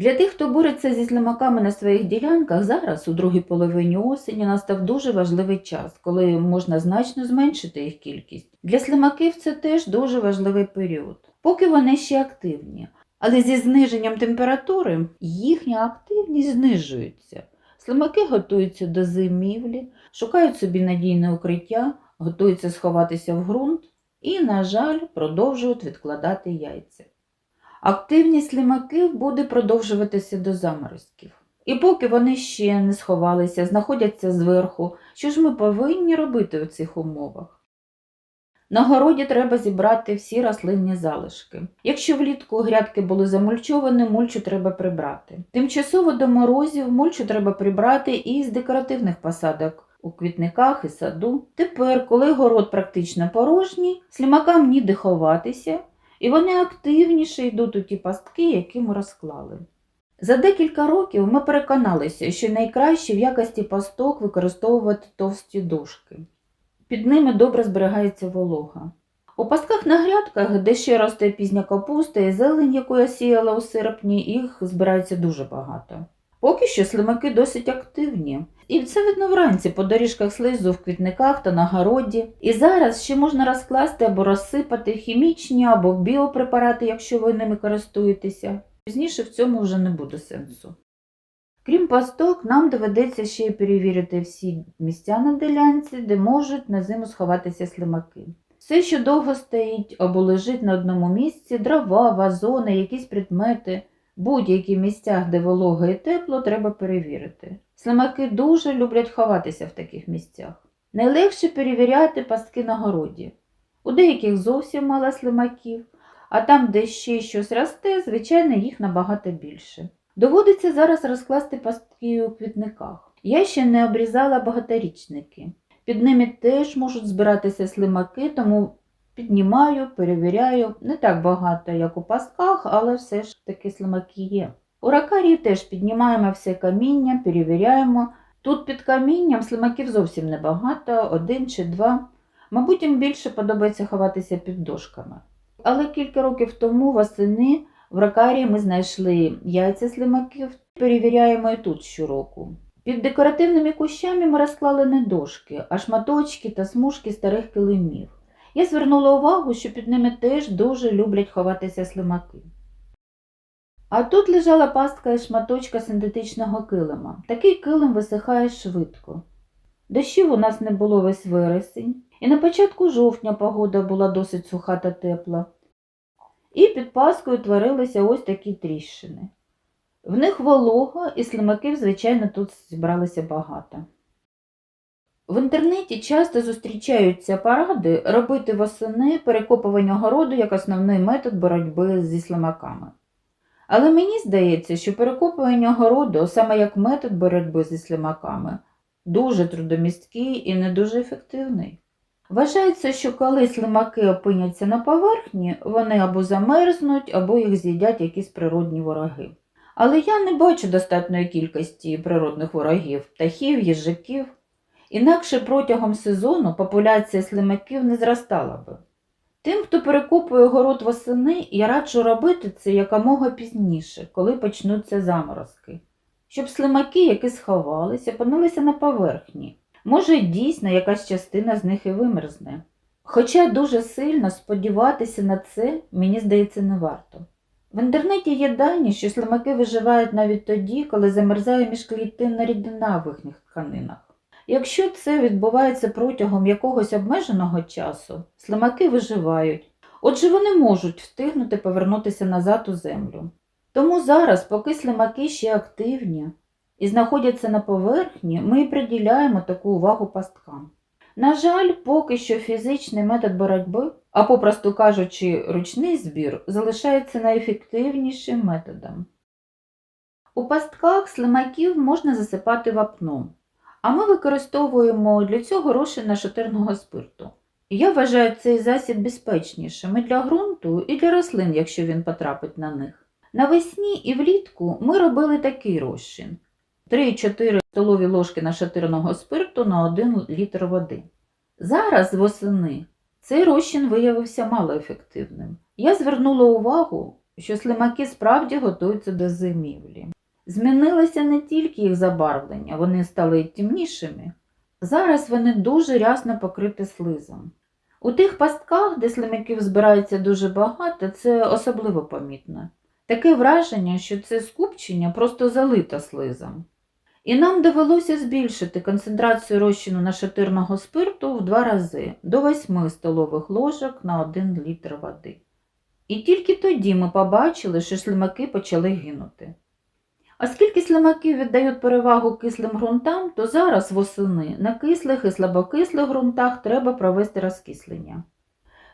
Для тих, хто бореться зі слимаками на своїх ділянках, зараз, у другій половині осені, настав дуже важливий час, коли можна значно зменшити їх кількість. Для слимаків це теж дуже важливий період, поки вони ще активні. Але зі зниженням температури їхня активність знижується. Слимаки готуються до зимівлі, шукають собі надійне укриття, готуються сховатися в ґрунт і, на жаль, продовжують відкладати яйця. Активність слимаків буде продовжуватися до заморозків. І поки вони ще не сховалися, знаходяться зверху, що ж ми повинні робити у цих умовах? На городі треба зібрати всі рослинні залишки. Якщо влітку грядки були замульчовані, мульчу треба прибрати. Тимчасово до морозів мульчу треба прибрати і з декоративних посадок у квітниках і саду. Тепер, коли город практично порожній, слімакам ніде ховатися, і вони активніше йдуть у ті пастки, які ми розклали. За декілька років ми переконалися, що найкраще в якості пасток використовувати товсті дошки. Під ними добре зберігається волога. У пастках на грядках, де ще росте пізня капуста і зелень, яку я сіяла у серпні, їх збирається дуже багато. Поки що слимаки досить активні. І це видно вранці по доріжках слизу в квітниках та на городі. І зараз ще можна розкласти або розсипати хімічні або біопрепарати, якщо ви ними користуєтеся. Пізніше в цьому вже не буде сенсу. Крім пасток, нам доведеться ще й перевірити всі місця на ділянці, де можуть на зиму сховатися слимаки. Все, що довго стоїть або лежить на одному місці, дрова, вазони, якісь предмети, будь-які місця, де волога і тепло, треба перевірити. Слимаки дуже люблять ховатися в таких місцях. Найлегше перевіряти пастки на городі. У деяких зовсім мало слимаків, а там, де ще щось росте, звичайно, їх набагато більше. Доводиться зараз розкласти пастки у квітниках. Я ще не обрізала багаторічники. Під ними теж можуть збиратися слимаки, тому піднімаю, перевіряю. Не так багато, як у пастках, але все ж таки слимаки є. У ракарії теж піднімаємо все каміння, перевіряємо. Тут під камінням слимаків зовсім небагато, один чи два. Мабуть, їм більше подобається ховатися під дошками. Але кілька років тому восени в ракарії ми знайшли яйця слимаків, перевіряємо і тут щороку. Під декоративними кущами ми розклали не дошки, а шматочки та смужки старих килимів. Я звернула увагу, що під ними теж дуже люблять ховатися слимаки. А тут лежала пастка із шматочка синтетичного килима. Такий килим висихає швидко. Дощів у нас не було весь вересень, і на початку жовтня погода була досить суха та тепла. І під паскою творилися ось такі тріщини. В них волого, і слимаків, звичайно, тут зібралося багато. В інтернеті часто зустрічаються поради робити восени перекопування городу як основний метод боротьби зі слимаками. Але мені здається, що перекопування городу, саме як метод боротьби зі слимаками, дуже трудомісткий і не дуже ефективний. Вважається, що коли слимаки опиняться на поверхні, вони або замерзнуть, або їх з'їдять якісь природні вороги. Але я не бачу достатньої кількості природних ворогів, птахів, їжаків. Інакше протягом сезону популяція слимаків не зростала би. Тим, хто перекопує город восени, я раджу робити це якомога пізніше, коли почнуться заморозки, щоб слимаки, які сховалися, опинилися на поверхні. Може, дійсно якась частина з них і вимерзне. Хоча дуже сильно сподіватися на це, мені здається, не варто. В інтернеті є дані, що слимаки виживають навіть тоді, коли замерзає міжклітинна рідина в їхніх тканинах. Якщо це відбувається протягом якогось обмеженого часу, слимаки виживають, отже вони можуть встигнути повернутися назад у землю. Тому зараз, поки слимаки ще активні і знаходяться на поверхні, ми приділяємо таку увагу пасткам. На жаль, поки що фізичний метод боротьби, а попросту кажучи, ручний збір, залишається найефективнішим методом. У пастках слимаків можна засипати вапном, а ми використовуємо для цього розчин нашатирного спирту. Я вважаю цей засіб безпечнішим і для ґрунту, і для рослин, якщо він потрапить на них. Навесні і влітку ми робили такий розчин. 3-4 столові ложки нашатирного спирту на 1 літр води. Зараз восени цей розчин виявився малоефективним. Я звернула увагу, що слимаки справді готуються до зимівлі. Змінилося не тільки їх забарвлення, вони стали темнішими. Зараз вони дуже рясно покриті слизом. У тих пастках, де слимаків збирається дуже багато, це особливо помітно. Таке враження, що це скупчення просто залито слизом. І нам довелося збільшити концентрацію розчину нашатирного спирту в два рази до 8 столових ложок на 1 літр води. І тільки тоді ми побачили, що слимаки почали гинути. Оскільки слимаки віддають перевагу кислим ґрунтам, то зараз восени на кислих і слабокислих ґрунтах треба провести розкислення.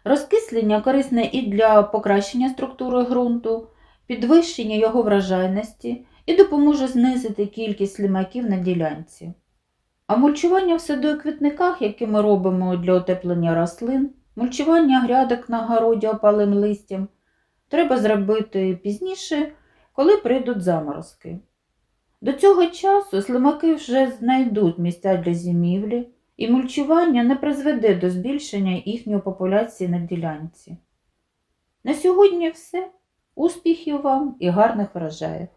Розкислення корисне і для покращення структури ґрунту, підвищення його вражайності і допоможе знизити кількість слимаків на ділянці. А мульчування в саду і квітниках, яке ми робимо для утеплення рослин, мульчування грядок на городі опалим листям, треба зробити пізніше, коли прийдуть заморозки. До цього часу слимаки вже знайдуть місця для зимівлі, і мульчування не призведе до збільшення їхньої популяції на ділянці. На сьогодні все. Успіхів вам і гарних врожаїв!